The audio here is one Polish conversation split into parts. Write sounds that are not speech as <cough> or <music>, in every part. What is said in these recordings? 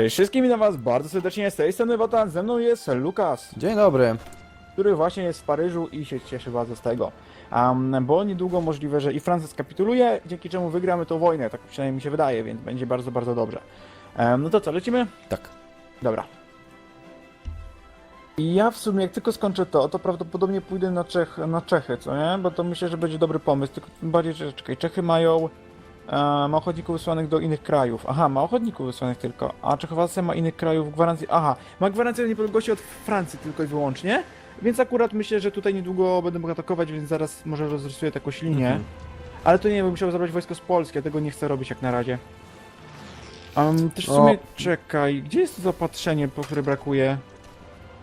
Cześć wszystkim, witam was bardzo serdecznie z tej strony Wotan, ze mną jest Lukas, Dzień dobry. który właśnie jest w Paryżu i się cieszy bardzo z tego. Um, bo niedługo możliwe, że i Francja skapituluje, dzięki czemu wygramy tą wojnę, tak przynajmniej mi się wydaje, więc będzie bardzo, bardzo dobrze. No to co, lecimy? Tak. Dobra. I ja w sumie, jak tylko skończę to, to prawdopodobnie pójdę na, Czech, na Czechy, co nie? Bo to myślę, że będzie dobry pomysł. Tylko tym bardziej, że czekaj, Czechy mają e, ma ochotników wysłanych do innych krajów. Aha, ma ochotników wysłanych tylko. A Czechosłowacja ma innych krajów gwarancji. Aha, ma gwarancję niepodległości od Francji tylko i wyłącznie. Więc akurat myślę, że tutaj niedługo będę mógł atakować, więc zaraz może rozrysuję jakąś linię. Mhm. Ale to nie, bym musiał zabrać wojsko z Polski, ja tego nie chcę robić jak na razie. Um, też w O. sumie, czekaj, gdzie jest to zaopatrzenie, po które brakuje?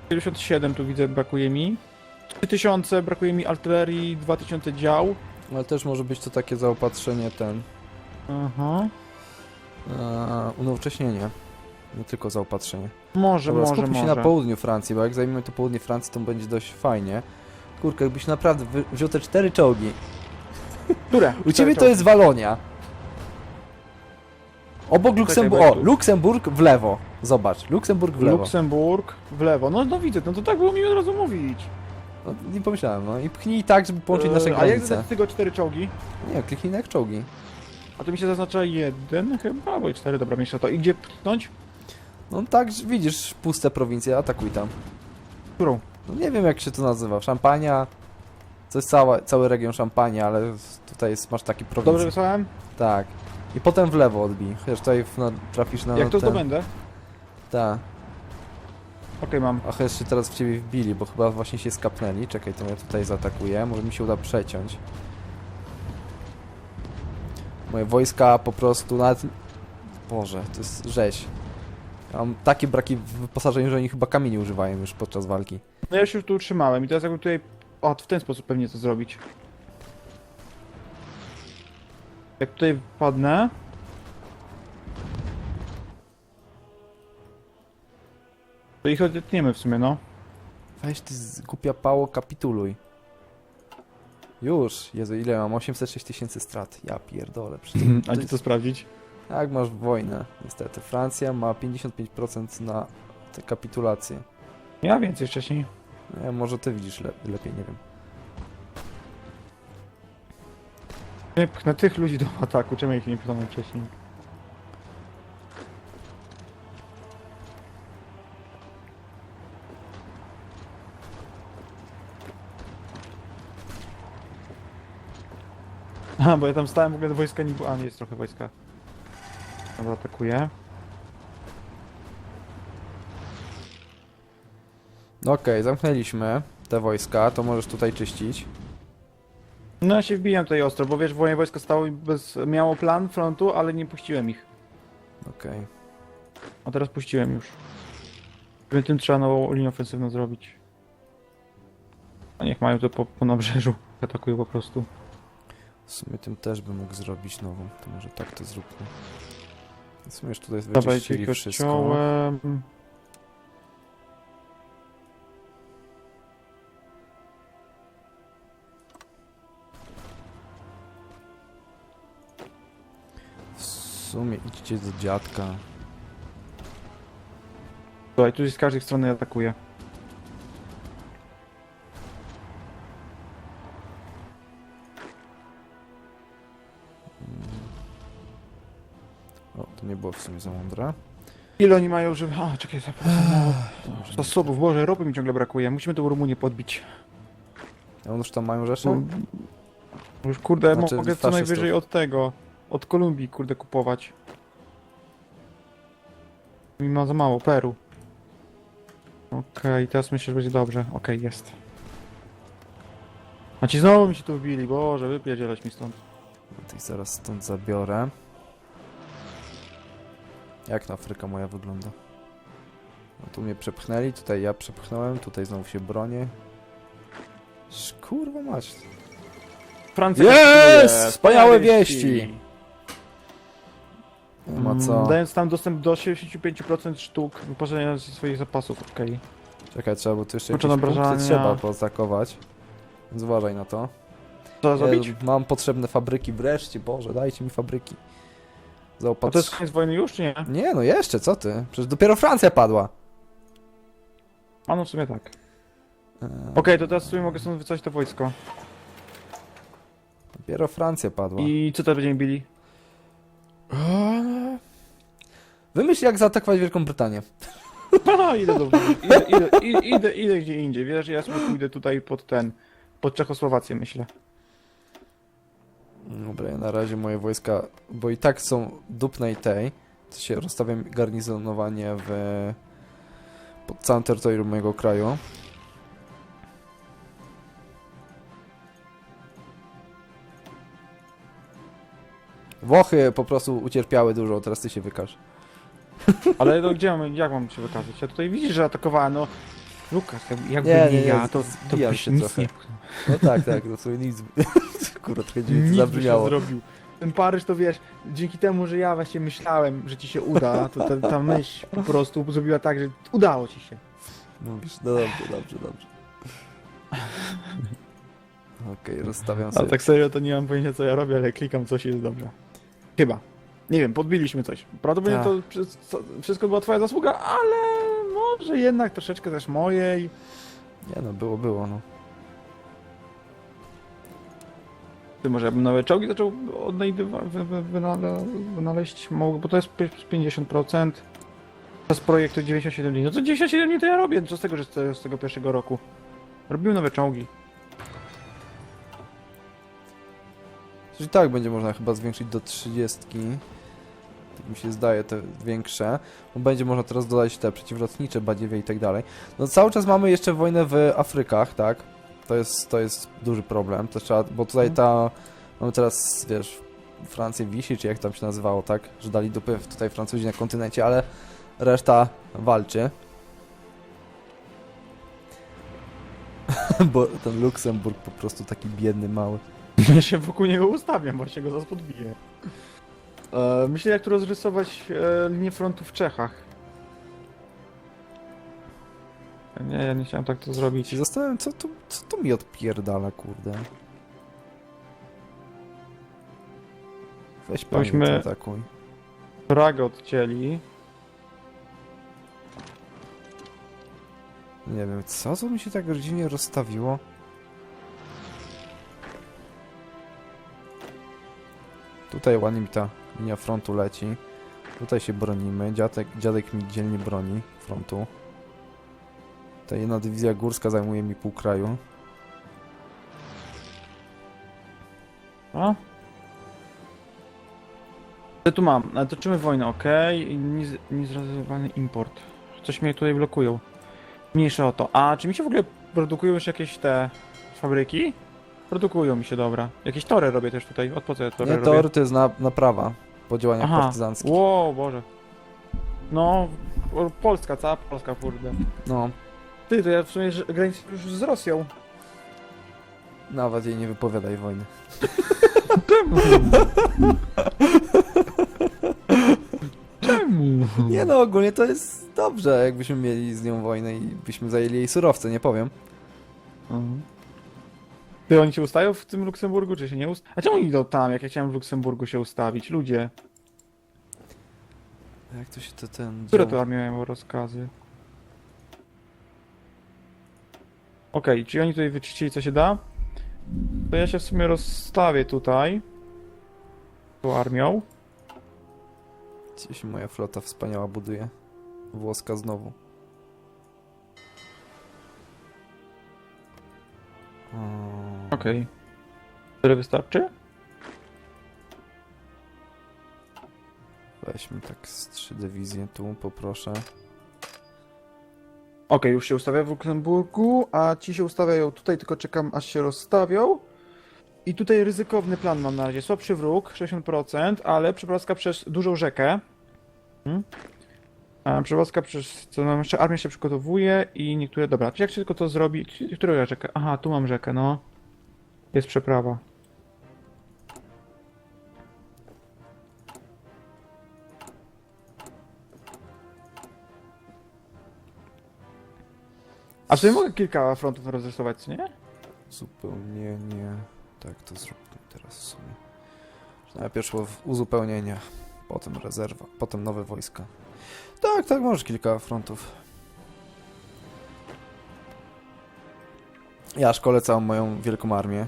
57 tu widzę, brakuje mi. 3000, brakuje mi artylerii, 2000 dział. Ale też może być to takie zaopatrzenie ten. Aha. E, unowocześnienie. Nie tylko zaopatrzenie. Może, Dobra, może, skupmy się może. na południu Francji, bo jak zajmiemy to południe Francji, to będzie dość fajnie. Kurka, jakbyś naprawdę wy- wziął te cztery czołgi. Które? U ciebie to jest Walonia. Obok Luksemburg. bo O, tu- Luksemburg w lewo. Zobacz, Luksemburg w lewo. Luksemburg w lewo. No, no widzę, no to tak było mi od razu mówić. No, nie pomyślałem, no i pchnij tak, żeby połączyć nasze Eee, A jak granice. zadać tego cztery czołgi? Nie, kliknij na jak czołgi. A to mi się zaznacza jeden chyba, albo cztery, dobra, mniejsza to. I gdzie pchnąć? No tak, widzisz puste prowincje, atakuj tam. Którą? No nie wiem jak się to nazywa. Szampania. To jest cała, cały region Szampania, ale tutaj jest, masz taki Dobrze prowincję. wysłałem? Tak. I potem w lewo odbij. Chociaż tutaj w, na, trafisz na jak to ten... zdobędę? Tak. Okej, mam. A chociaż się teraz w ciebie wbili, bo chyba właśnie się skapnęli. Czekaj, to ja tutaj zaatakuję. Może mi się uda przeciąć. Moje wojska po prostu nawet... Boże, to jest rzeź. Ja mam takie braki w wyposażeniu, że oni chyba kamieni używają już podczas walki. No ja się już tu utrzymałem i teraz jakbym tutaj... O, w ten sposób pewnie to zrobić. Jak tutaj wpadnę... To ich odetniemy w sumie, no. Weź ty z- głupia pało, kapituluj. Już, Jezu, ile mam? 806 tysięcy strat. Ja pierdolę. Przecież to, A gdzie to sprawdzić? tak, masz wojnę, niestety. Francja ma 55% na te kapitulacje. Ja więcej wcześniej. Nie, może ty widzisz le lepiej, nie wiem. Nie pchnę tych ludzi do ataku, czemu ich nie pchnąłem wcześniej? A, bo ja tam stałem w ogóle wojska nie było. A, nie jest trochę wojska. Dobra, atakuję. No okej, zamknęliśmy te wojska, to możesz tutaj czyścić. No ja się wbijam tutaj ostro, bo wiesz, moje wojsko stało i bez... miało plan frontu, ale nie puściłem ich. Okej. A teraz puściłem już. Więc tym trzeba nową linię ofensywną zrobić. A niech mają to po, po nabrzeżu. <laughs> Atakują po prostu. W sumie tym też bym mógł zrobić nową, to może tak to zróbmy. W sumie już tutaj wyczyścili wszystko. kościołem. W sumie idźcie do dziadka. Słuchaj, tu z każdej strony atakuje. Nie było w sumie za mądre. Ile oni mają, żeby... A, czekaj, zapomniałem. Zasobów, Boże, ropy mi ciągle brakuje. Musimy tą Rumunię podbić. A on już tam mają rzeczy? No, już kurde, Znaczy, mogę co faszystów. najwyżej od tego. Od Kolumbii, kurde, kupować. Mi ma za mało, Peru. Okej, teraz myślę, że będzie dobrze. Okej, jest. A ci znowu mi się tu wbili, Boże, wypierdzielać mi stąd. To ich zaraz stąd zabiorę. Jak na Afryka moja wygląda? No, tu mnie przepchnęli, tutaj ja przepchnąłem, tutaj znowu się bronię. Kurwa mać. Francja Jest! Wspaniałe wieści! Nie ma co. Dając tam dostęp do 75% sztuk wyposażenia ze swoich zapasów, okej. Czekaj, trzeba, bo tu jeszcze Klucze jakieś punkty nabrażania. trzeba pozakować. Więc uważaj na to. Co zrobić? Ja mam potrzebne fabryki wreszcie, Boże, dajcie mi fabryki. A Zaopatrz... to jest koniec wojny już, czy nie? Nie, no jeszcze, co ty? Przecież dopiero Francja padła. A no w sumie tak. Eee, Okej, to teraz w sumie mogę stąd wycofać to wojsko. Dopiero Francja padła. I co teraz będziemy bili? Eee, Wymyśl jak zaatakować Wielką Brytanię. <laughs> Aha, idę do... Idę, idę, idę, idę, idę gdzie indziej. Wiesz, ja sobie pójdę tutaj pod ten... Pod Czechosłowację, myślę. Dobra, ja na razie moje wojska, bo i tak są dupnej tej, to się rozstawiam garnizonowanie w pod całym terytorium mojego kraju. Włochy po prostu ucierpiały dużo, teraz ty się wykaż. <laughs> Ale no gdzie mam, jak mam się wykazać? Ja tutaj widzisz, że atakowałem, no... Lukas, jak- jakby Nie, nie, nie, ja, to, to byś się nic trochę. nie... No tak, tak, no sobie nic... <laughs> Kurwa, trochę dziwnie to Nic zabrzmiało. zrobił. Ten Paryż to wiesz, dzięki temu, że ja właśnie myślałem, że ci się uda, to ta, ta myśl po prostu zrobiła tak, że udało ci się. Mówisz, no dobrze, dobrze, dobrze. Okej, rozstawiam sobie. Ale tak serio to nie mam pojęcia co ja robię, ale klikam coś i jest dobrze. Chyba. Nie wiem, podbiliśmy coś. Prawdopodobnie Tak. to co- wszystko była twoja zasługa, ale może jednak troszeczkę też mojej. Nie no, było, było, no. Ty może ja bym nowe czołgi zaczął wynaleźć, bo to jest pi- 50%. To jest projekt to 97 dni. No co 97 dni to ja robię, co z tego, że z, z tego pierwszego roku. Robimy nowe czołgi. Czyli tak będzie można chyba zwiększyć do 30. Tak mi się zdaje, te większe. Bo będzie można teraz dodać te przeciwlotnicze badziewie i tak dalej. No cały czas mamy jeszcze wojnę w Afrykach, tak? To jest, to jest duży problem. To trzeba, bo tutaj ta... Mamy teraz, wiesz, Francję wisi, czy jak tam się nazywało, tak? Że dali dupy tutaj Francuzi na kontynencie, ale reszta walczy. <laughs> bo ten Luksemburg po prostu taki biedny, mały. <laughs> Ja się wokół niego ustawiam, właśnie go zaraz podbiję. E, myślę, jak tu rozrysować e, linię frontu w Czechach. Nie, ja nie chciałem tak to zrobić. się zastanawiam, co to, co to mi odpierdala, kurde. Weź pani Weźmy- to atakuj. Pragę odcięli. Nie wiem, co to mi się tak dziwnie rozstawiło? Tutaj ładnie mi ta linia frontu leci. Tutaj się bronimy. Dziadek, dziadek mi dzielnie broni frontu. Ta jedna dywizja górska zajmuje mi pół kraju. A? Co tu mam? Toczymy wojnę, ok. Niez- Niezrealizowany import. Coś mnie tutaj blokują. Mniejsze o to. A czy mi się w ogóle produkują już jakieś te fabryki? Produkują mi się, dobra. Jakieś tory robię też tutaj. Od po co ja tory Nie, robię? tor to jest na, naprawa po działaniach Aha. partyzanckich. Ło, Boże. No, o, Polska, cała Polska, kurde. No, Ty, to ja w sumie że- graniczę już z Rosją. nawet jej nie wypowiadaj wojny. Czemu? Nie no, ogólnie to jest dobrze, jakbyśmy mieli z nią wojnę i byśmy zajęli jej surowce, nie powiem. Mhm. Ty, oni się ustają w tym Luksemburgu, czy się nie ustawią? A czemu oni idą tam, jak ja chciałem w Luksemburgu się ustawić? Ludzie, Jak to się to ten... które to armie mają rozkazy? Okej, czyli oni tutaj wyczyścili co się da? To ja się w sumie rozstawię tutaj. Tu armią. Gdzie się moja flota wspaniała buduje? Włoska znowu. Mm, Okej. Tyle wystarczy? Weźmy tak z trzy dywizje tu, poproszę. Okej, już się ustawia w Luksemburgu, a ci się ustawiają tutaj, tylko czekam aż się rozstawią. I tutaj ryzykowny plan mam na razie. Słabszy wróg, 60%, ale przeprowadzka przez dużą rzekę. Hmm? Przeprowadzka przez... co nam jeszcze armia się przygotowuje i niektóre... Dobra, jak się tylko to zrobi... Którą rzekę? Aha, tu mam rzekę, no. Jest przeprawa. A sumie mogę kilka frontów rozrysować, nie? Zupełnie nie. Tak, to zróbmy teraz w sumie. Najpierw szło w uzupełnienie. Potem rezerwa, potem nowe wojska. Tak, tak, możesz kilka frontów. Ja szkolę całą moją wielką armię.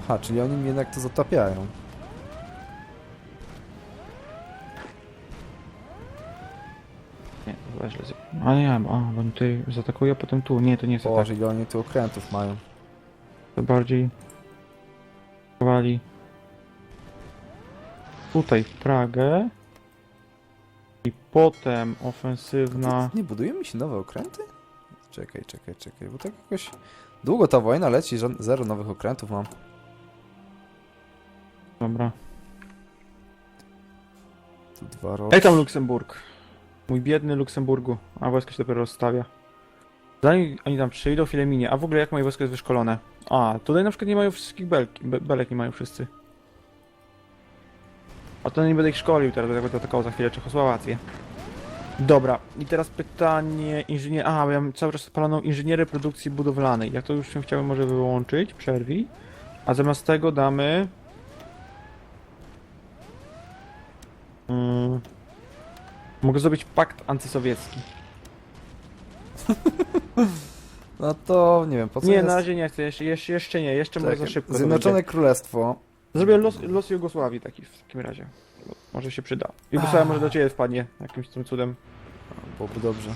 Aha, czyli oni mnie jednak to zatapiają. Chyba źle. z- A nie, a, bo oni tutaj zaatakują, a potem tu. Nie, to nie jest atak. Boże, ile oni tu okrętów mają. To bardziej... Chowali... Tutaj w Pragę. I potem ofensywna... Nie budują mi się nowe okręty? Czekaj, czekaj, czekaj, bo tak jakoś... Długo ta wojna leci, że zero nowych okrętów mam. Dobra. Tu dwa roki. Ej tam Luksemburg. Mój biedny Luksemburgu. A wojsko się dopiero rozstawia. Zanim oni tam przyjdą, chwilę minie. A w ogóle jak moje wojsko jest wyszkolone? A, tutaj na przykład nie mają wszystkich belki, be, belek, nie mają wszyscy. A to nie będę ich szkolił teraz, będę atakował za chwilę Czechosłowację. Dobra, i teraz pytanie inżynier... A, bo ja mam cały czas odpaloną inżynierę produkcji budowlanej. Ja to już się chciałem może wyłączyć, przerwij. A zamiast tego damy... Mogę zrobić pakt antysowiecki. <laughs> No to nie wiem, po co Nie, jest... na razie nie chcę, jeszcze, jeszcze, jeszcze nie, jeszcze może za szybko. to Zjednoczone będzie. Królestwo. Zrobię los, los Jugosławii taki w takim razie. Może się przyda. Jugosławia może do ciebie wpadnie jakimś tym cudem. Byłoby dobrze.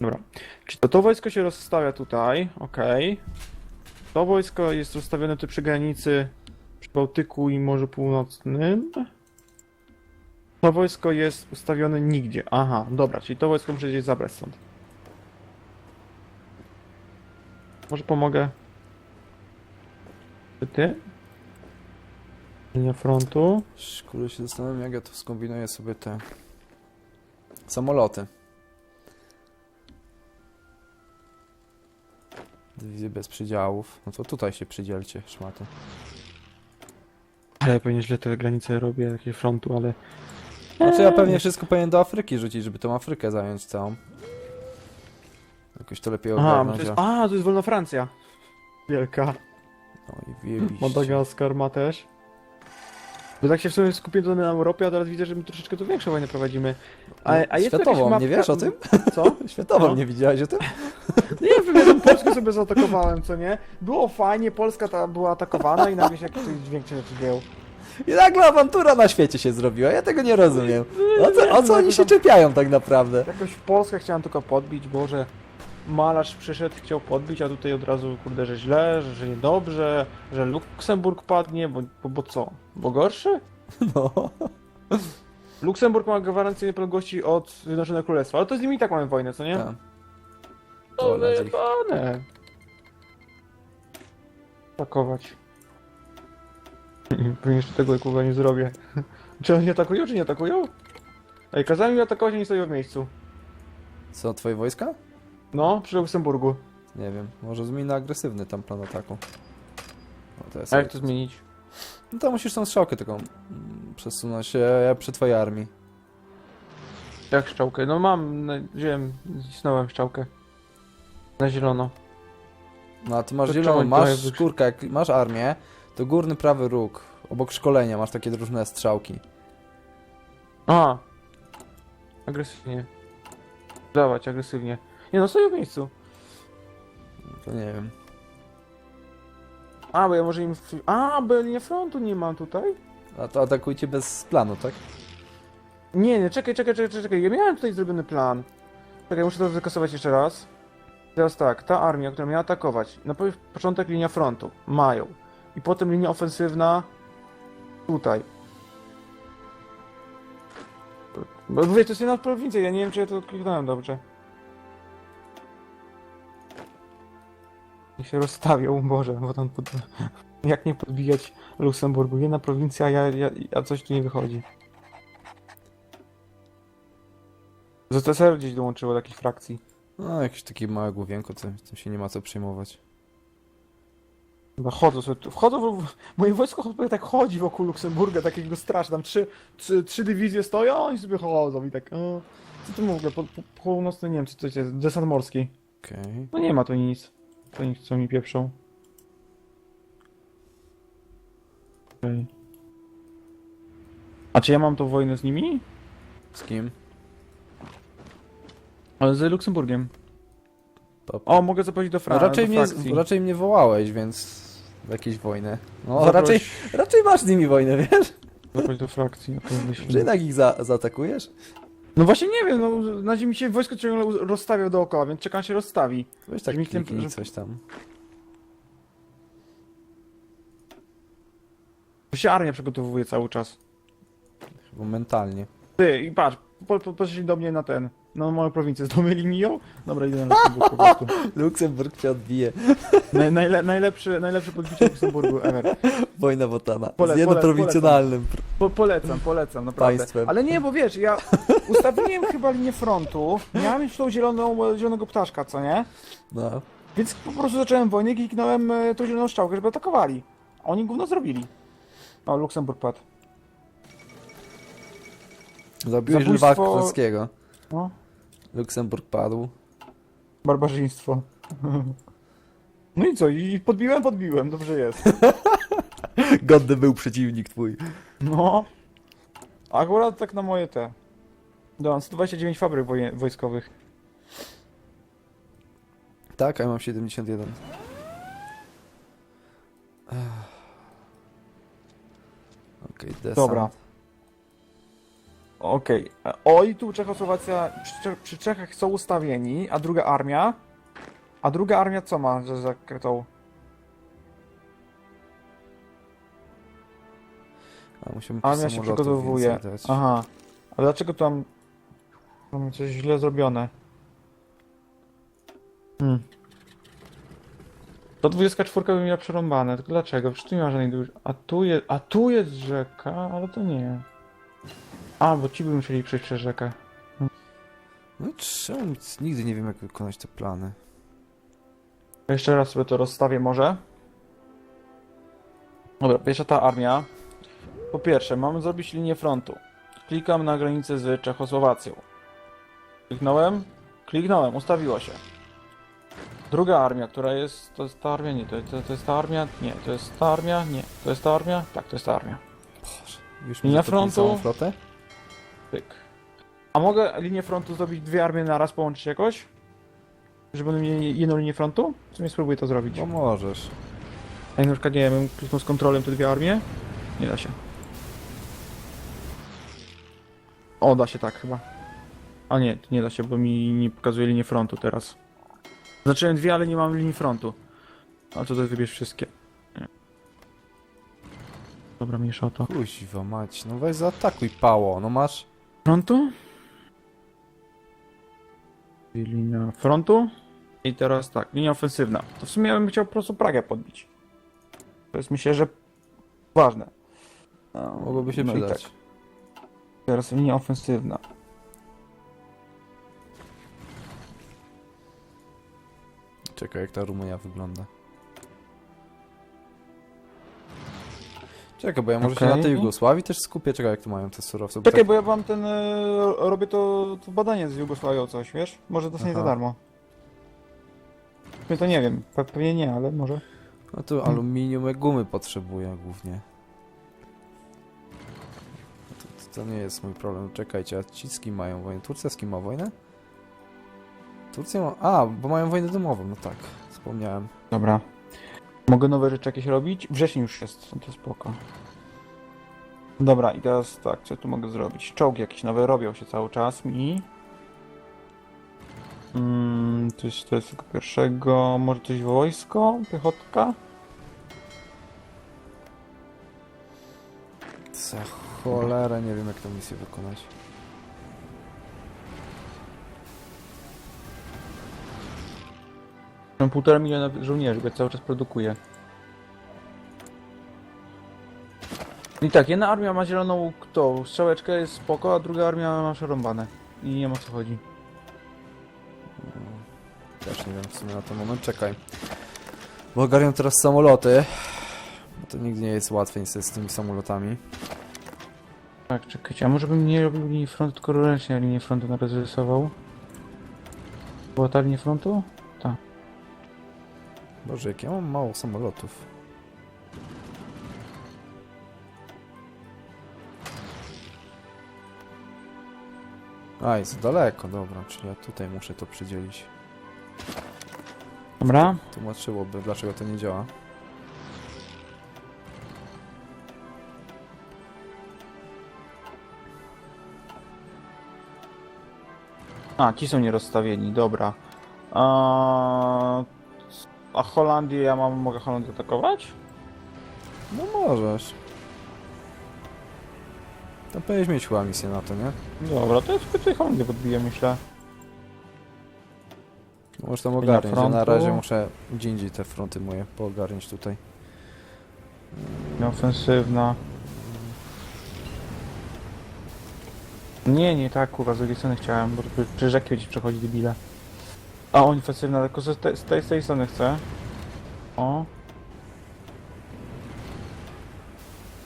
Dobra. Czy to, to wojsko się rozstawia tutaj? Okej. To wojsko jest rozstawione tu przy granicy przy Bałtyku i Morzu Północnym. To wojsko jest ustawione nigdzie. Aha, dobra, czyli to wojsko muszę gdzieś zabrać stąd. Może pomogę? Czy ty? Linia frontu. Kurde się zastanawiam, jak ja tu skombinuję sobie te samoloty. Dywizje bez przydziałów. No to tutaj się przydzielcie, szmaty. Ale ja pewnie źle te granice robię, jakieś frontu, ale... Znaczy ja pewnie wszystko powinien do Afryki rzucić, żeby tą Afrykę zająć całą. Jakoś to lepiej Aha, ogarnąć. to jest... a- A, to jest wolna Francja. Wielka. No i wyjebiście. Madagaskar ma też. Bo tak się w sumie skupię na Europie, a teraz widzę, że my troszeczkę tu większą wojnę prowadzimy. A, a jest tu jakaś Światową, mapka... nie wiesz o tym? Co? <laughs> Światową, No. nie widziałeś o tym? Nie wiem, ja Polskę sobie zaatakowałem, co nie? Było fajnie, Polska ta była atakowana i nagle się jakiś dźwięk się dzieł. I nagle awantura na świecie się zrobiła, ja tego nie rozumiem. O co, o co oni się czepiają tak naprawdę? Jakoś Polskę chciałem tylko podbić, Boże. Malarz przyszedł, chciał podbić, a tutaj od razu, kurde, że źle, że, że niedobrze, że Luksemburg padnie, bo, bo, bo co? Bo gorszy? <laughs> No. Luksemburg ma gwarancję niepodległości od Zjednoczonego Królestwa, ale to z nimi i tak mamy wojnę, co nie? Tak. To Wolę ich. wyjebane. Atakować. Pewnie jeszcze tego kurwa nie zrobię. <laughs> Czy oni atakują, czy nie atakują? Ej, kazałem mi atakować, nie stoją w miejscu. Co, twoje wojska? No, przy Luksemburgu. Nie wiem, może zmień na agresywny tam plan ataku. To jest A jak to zmienić? No to musisz tą strzałkę taką mm, przesunąć e, przy twojej armii. Jak szczałkę? No mam, na- wziąłem, cisnąłem szczałkę. Na zielono. No a ty masz To zieloną, czemu masz skórkę, jak masz armię, to górny prawy róg, obok szkolenia masz takie różne strzałki. A! Agresywnie. Dawać, agresywnie. Nie no, stoją w miejscu. To nie wiem. A, bo ja może im... w- A, bo ja linię frontu nie mam tutaj? A to atakujcie bez planu, tak? Nie, nie, czekaj, czekaj, czekaj, czekaj. Ja miałem tutaj zrobiony plan. Czekaj, muszę to wykasować jeszcze raz. Teraz tak, ta armia, która miała atakować, na po- początek linia frontu, mają. I potem linia ofensywna tutaj. Bo mówię, to jest jedna prowincja, ja nie wiem, czy ja to kliknąłem dobrze. Niech się rozstawią, Boże, bo tam pod... <laughs> Jak nie podbijać Luksemburgu? Jedna prowincja, ja, ja, a coś tu nie wychodzi. ZSR gdzieś dołączyło do takich frakcji. No, jakieś takie małe główienko, to tym się nie ma co przejmować. Chyba chodzą sobie, tu- wchodzą, w, moje wojsko chyba tak chodzi wokół Luksemburga, takiego straszne, tam trzy, trzy, trzy dywizje stoją, a oni sobie chodzą i tak, o, co tu w ogóle, po, po, północny Niemcy, co to jest, desant morski. Okej. No nie ma tu nic, to nic, co mi pieprzą. Okej. A czy ja mam tą wojnę z nimi? Z kim? Ale z Luksemburgiem. O, mogę zaprosić do No, Francji. raczej, mnie, raczej mnie wołałeś, więc w jakieś wojny. No, Zaproś- raczej, raczej masz z nimi wojnę, wiesz? Zaproś do frakcji. no to wyślę. Czy jednak ich za, zaatakujesz? No właśnie nie wiem, no na ziemi się wojsko ciągle rozstawiał dookoła, więc czekam się rozstawi. Weź tak Że tym- kliknij że- coś tam. Bo się armia przygotowuje cały czas. Chyba mentalnie. Ty, i patrz, po, po, poszli do mnie na ten, na moją prowincję. Zdomyli mi ją? Dobra, idę na Luksemburg po prostu. Luksemburg cię odbije. Naj, najle, najlepszy, najlepsze podbicie Luksemburgu ever. Wojna Wotana. Pole- z jednoprowincjonalnym. Po, polecam, polecam, naprawdę. Państwem. Ale nie, bo wiesz, ja ustawiłem chyba linię frontu, miałem już tą zieloną, zielonego ptaszka, co nie? No. Więc po prostu zacząłem wojnę i kliknąłem e, tą zieloną strzałkę, żeby atakowali. A oni gówno zrobili. O, Luksemburg padł. Zabiłeś Zabójstwo- Lwa Królewskiego. No, Luksemburg padł. barbarzyństwo. <laughs> No i co, i podbiłem, podbiłem, dobrze jest. <laughs> Godny był przeciwnik twój. No. Akurat tak na moje te. Do 129 fabryk woje- wojskowych. Tak, a ja mam 71. Ech. Okej, desant. Dobra. Okej. E, O i tu Czechosłowacja, przy, przy Czechach są ustawieni, a druga armia? A druga armia co ma za zakrytą? A musimy Armia się przygotowuje. Aha. A dlaczego tam mamy coś źle zrobione? Hmm. To 24 by miała przerąbane, tylko dlaczego? Przecież tu nie ma żadnej dużej... A tu jest, a tu jest rzeka, ale to nie. A, bo ci by musieli przejść przez rzekę. No i czemu nic- nigdy nie wiem jak wykonać te plany. Jeszcze raz sobie to rozstawię może. Dobra, pierwsza ta armia. Po pierwsze, mamy zrobić linię frontu. Klikam na granicę z Czechosłowacją. Kliknąłem? Kliknąłem, ustawiło się. Druga armia, która jest... To jest ta armia? Nie, to, to, to jest ta armia? Nie, to jest ta armia? Nie, to jest ta armia? Tak, to jest ta armia. Boże, już Linia frontu. całą flotę? Pyk. A mogę linię frontu zrobić dwie armie na raz połączyć jakoś? Żeby mieli jedną linię frontu? W sumie spróbuję to zrobić. No możesz. A jak na przykład, nie wiem, kliknął z kontrolem te dwie armie? Nie da się. O, da się tak chyba. A nie, nie da się, bo mi nie pokazuje linię frontu teraz. Zacząłem dwie, ale nie mam linii frontu. A co to wybierz wszystkie. Nie. Dobra, mniejsza o to. Kuźwa mać, no weź zaatakuj pało, no masz... Frontu? I Linia frontu. I teraz tak, linia ofensywna. To w sumie ja bym chciał po prostu Pragę podbić. To jest myślę, że ważne. A, Mogłoby się no przydać. Tak. Teraz linia ofensywna. Czekaj, jak ta Rumunia wygląda. Czekaj, bo ja może się Okej. na tej Jugosławii też skupię. Czekaj, jak tu mają te surowce. bo Czekaj, tak- bo ja wam ten. E, robię to, to badanie z Jugosławią coś, wiesz? Może dostanie za Aha. darmo. Ja to nie wiem, pe- pewnie nie, ale może. No tu aluminium i gumy potrzebuję głównie. To, to, to nie jest mój problem. Czekajcie, a ci z kim mają wojnę? Turcja z kim ma wojnę? Turcja ma... A, bo mają wojnę domową, no tak. Wspomniałem. Dobra. Mogę nowe rzeczy jakieś robić? Wrzesień już jest, no to spoko. Dobra, i teraz tak, co tu mogę zrobić? Czołgi jakieś nowe robią się cały czas mi. Mm, jest, to jest tylko pierwszego, może coś wojsko? Piechotka? Za cholerę, nie wiem jak tę misję wykonać. Mam półtora miliona żołnierzy, bo ja cały czas produkuję. I tak, jedna armia ma zieloną tą strzałeczkę, jest spoko, a druga armia ma przerąbane. I nie ma o co chodzi. Też nie wiem w sumie na ten moment. Czekaj. Bo ogarniam teraz samoloty. Bo to nigdy nie jest niestety z tymi samolotami. Tak, czekajcie, a może bym nie robił linii frontu, tylko ręcznie linię frontu nawet rysował? Była ta linia frontu? Boże, jak ja mam mało samolotów. A, jest daleko, dobra, czyli ja tutaj muszę to przydzielić. Dobra. Tłumaczyłoby, dlaczego to nie działa. A, ci są nierozstawieni, dobra. Eee, a Holandię ja mam, mogę Holandię atakować? No możesz. To powinieneś mieć chyba misję na to, nie? Dobra, to ja tylko tutaj Holandię podbiję, myślę. Możesz tam Linia ogarniać, ja na frontu. razie muszę gdzie indziej te fronty moje poogarniać tutaj. Ofensywna. Nie, nie tak, kurwa, z drugiej strony chciałem, bo to przez rzeki gdzieś przechodzi debile. A on ofensywna, tylko z tej, z tej, z tej strony chcę. O,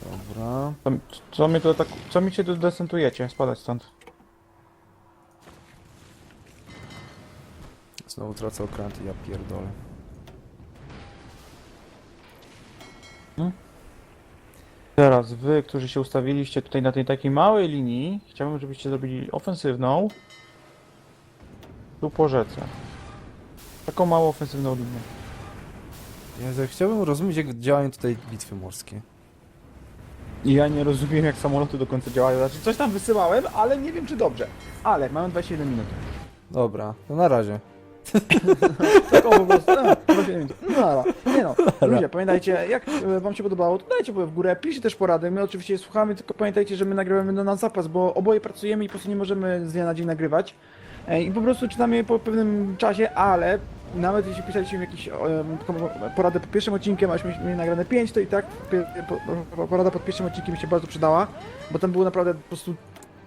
Dobra. co, co mnie tu tak, co mi się tu desentujecie? Spadać stąd. Znowu tracę okręty, ja pierdolę. Teraz wy, którzy się ustawiliście tutaj na tej takiej małej linii, chciałbym, żebyście zrobili ofensywną. Tu po rzece. Taką małą ofensywną linię. Ja za- chciałbym rozumieć, jak działają tutaj bitwy morskie. I ja nie rozumiem, jak samoloty do końca działają. Znaczy, coś tam wysyłałem, ale nie wiem, czy dobrze. Ale mamy 21 minut. Dobra, to na razie. <laughs> Tak o, po prostu. e, 21 minut. No, dobra. Nie no. Ludzie, pamiętajcie, jak e, wam się podobało, to dajcie w górę, piszcie też porady. My oczywiście je słuchamy, tylko pamiętajcie, że my nagrywamy na zapas, bo oboje pracujemy i po prostu nie możemy z dnia na dzień nagrywać. E, I po prostu czytamy je po pewnym czasie, ale nawet jeśli pisaliśmy jakieś e, kom- poradę pod pierwszym odcinkiem, a mieli nagrane 5, to i tak porada pod pierwszym odcinkiem mi się bardzo przydała, bo tam był naprawdę po prostu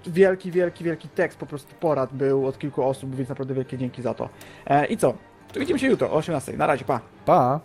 wielki, wielki, wielki tekst po prostu porad był od kilku osób, więc naprawdę wielkie dzięki za to. E, I co? Widzimy się jutro o 18. Na razie, pa! Pa!